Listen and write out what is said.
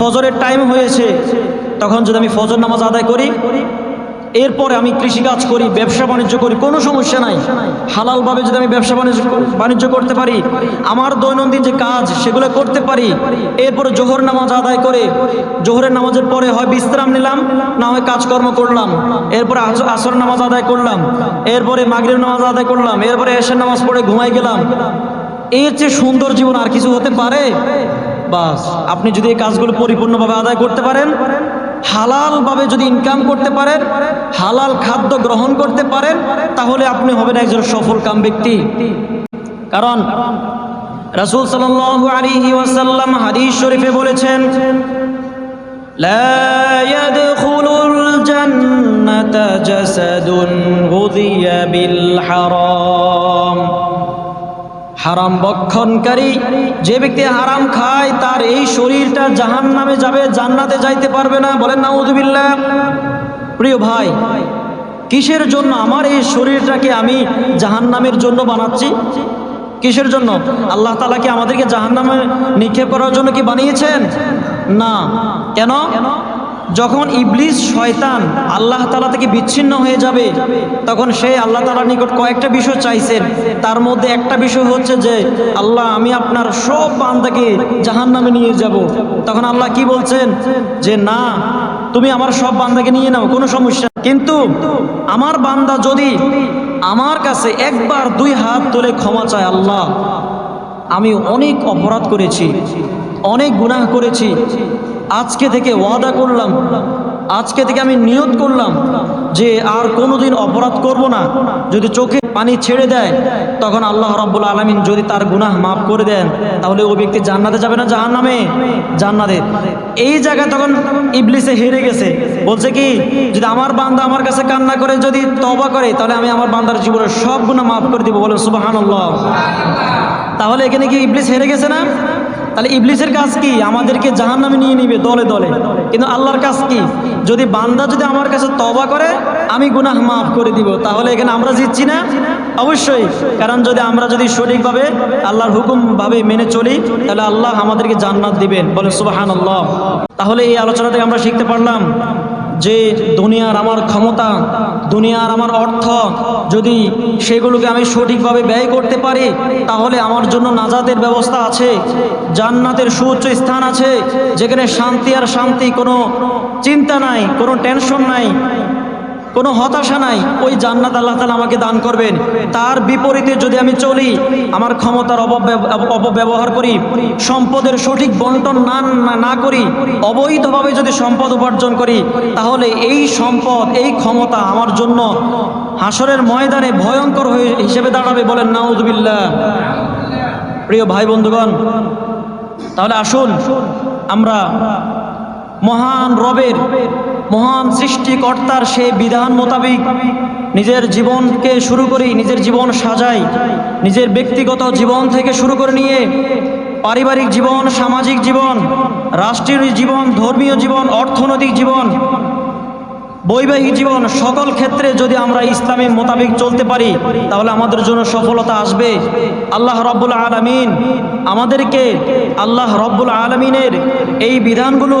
ফজরের টাইম হয়েছে, তখন যদি আমি ফজর নামাজ আদায় করি, এরপরে আমি কৃষিকাজ করি, ব্যবসা বাণিজ্য করি, কোনো সমস্যা নাই। হালালভাবে যদি আমি ব্যবসা বাণিজ্য বাণিজ্য করতে পারি, আমার দৈনন্দিন যে কাজ, সেগুলো করতে পারি, এরপরে জোহর নামাজ আদায় করে, জোহরের নামাজের পরে হয় বিশ্রাম নিলাম, না হয় কাজকর্ম করলাম, এরপরে আস- আসর নামাজ আদায় করলাম, এরপরে মাগরিব নামাজ আদায় করলাম, এরপরে এসের নামাজ পড়ে ঘুমাই গেলাম। এর চেয়ে সুন্দর জীবন আর কিছু হতে পারে? বাস আপনি যদি এই কাজগুলো পরিপূর্ণভাবে আদায় করতে পারেন হালালভাবে যদি ইনকাম করতে পারেন হালাল খাদ্য গ্রহণ করতে পারেন তাহলে আপনি হবেন একজন সফল কাম ব্যক্তি কারণ রাসূল সাল্লাল্লাহু আলাইহি ওয়াসাল্লাম হাদিস শরীফে বলেছেন لا يدخل الجنة جسد غذي بالحرام হারাম বক্ষণকারী, যে ব্যক্তি হারাম খায়, তার এই শরীরটা জাহান নামে যাবে, জান্নাতে যাইতে পারবে না। বলেন নাউজুবিল্লাহ প্রিয় ভাই, কিসের জন্য আমার এই শরীরটাকে আমি জাহান নামের জন্য বানাচ্ছি? কিসের জন্য? আল্লাহ তালা কি আমাদেরকে জাহান নামে নিক্ষেপ করার জন্য কি বানিয়েছেন? না। কেন? যখন ইবলিস, শয়তান আল্লাহ তালা থেকে বিচ্ছিন্ন হয়ে যাবে, তখন সে আল্লাহ তালার নিকট কয়েকটা বিষয় চাইছেন। তার মধ্যে একটা বিষয় হচ্ছে যে, আল্লাহ, আমি আপনার সব বান্দাকে জাহান নামে নিয়ে যাব। তখন আল্লাহ কি বলছেন? যে, না, তুমি আমার সব বান্দাকে নিয়ে নাও, কোনো সমস্যা কিন্তু আমার বান্দা যদি আমার কাছে একবার দুই হাত তুলে ক্ষমা চায়, আল্লাহ, আমি অনেক অপরাধ করেছি, অনেক গুনাহ করেছি আজকে থেকে ওয়াদা করলাম, আজকে থেকে আমি নিয়ত করলাম যে আর কোনোদিন অপরাধ করব না। যদি চোখে পানি ছেড়ে দেয়, তখন আল্লাহ রাব্বুল আলমিন যদি তার গুনাহ মাফ করে দেন, তাহলে ওই ব্যক্তি জান্নাতে যাবে না জাহান নামে জান্নাতে। এই জায়গায় তখন ইবলিসে হেরে গেছে। বলছে কি, যদি আমার বান্দা আমার কাছে কান্না করে, যদি তবা করে, তাহলে আমি আমার বান্দার জীবনের সব গুনাহ মাফ করে দিব। বলে সুবাহান তাহলে এখানে কি ইবলিস হেরে গেছে না? তাহলে ইবলিশের কাজ কি? আমাদেরকে জাহান নামে নিয়ে নিবে দলে দলে। কিন্তু আল্লাহর কাজ কি? যদি বান্দা যদি আমার কাছে তবা করে, আমি গুনাহ মাফ করে দিব, তাহলে এখানে আমরা জিতছি না? অবশ্যই। কারণ যদি আমরা যদি সঠিকভাবে আল্লাহর হুকুমভাবে মেনে চলি, তাহলে আল্লাহ আমাদেরকে জান্নাত দিবেন। বলে সুবাহান আল্লাহ তাহলে এই আলোচনা থেকে আমরা শিখতে পারলাম। যে দুনিয়ার আমার ক্ষমতা, দুনিয়ার আমার অর্থ, যদি সেগুলোকে আমি সঠিকভাবে ব্যয় করতে পারি, তাহলে আমার জন্য নাজাতের ব্যবস্থা আছে, জান্নাতের সুউচ্চ স্থান আছে, যেখানে শান্তি আর শান্তি কোনো চিন্তা নাই, কোনো টেনশন নাই। কোনো হতাশা নাই, ওই জান্নাত আল্লাহ তালা আমাকে দান করবেন। তার বিপরীতে যদি আমি চলি, আমার ক্ষমতার অপব্যব- অপব্যবহার করি, সম্পদের সঠিক বন্টন না না- করি, অবৈধভাবে যদি সম্পদ উপার্জন করি, তাহলে এই সম্পদ, এই ক্ষমতা আমার জন্য হাসরের ময়দানে ভয়ঙ্কর হয়ে হিসেবে দাঁড়াবে বলেন নাউজবিল্লাহ। প্রিয় ভাই বন্ধুগণ, তাহলে আসুন, আমরা মহান রবের, মহান সৃষ্টিকর্তার সে বিধান মোতাবিক নিজের জীবনকে শুরু করি, নিজের জীবন সাজাই, নিজের ব্যক্তিগত জীবন থেকে শুরু করে নিয়ে পারিবারিক জীবন, সামাজিক জীবন, রাষ্ট্রীয় জীবন, ধর্মীয় জীবন, অর্থনৈতিক জীবন বৈবাহিক জীবন সকল ক্ষেত্রে যদি আমরা ইসলামের মোতাবেক চলতে পারি, তাহলে আমাদের জন্য সফলতা আসবে। আল্লাহ রব্বুল আলমিন আমাদেরকে আল্লাহ রব্বুল আলমিনের এই বিধানগুলো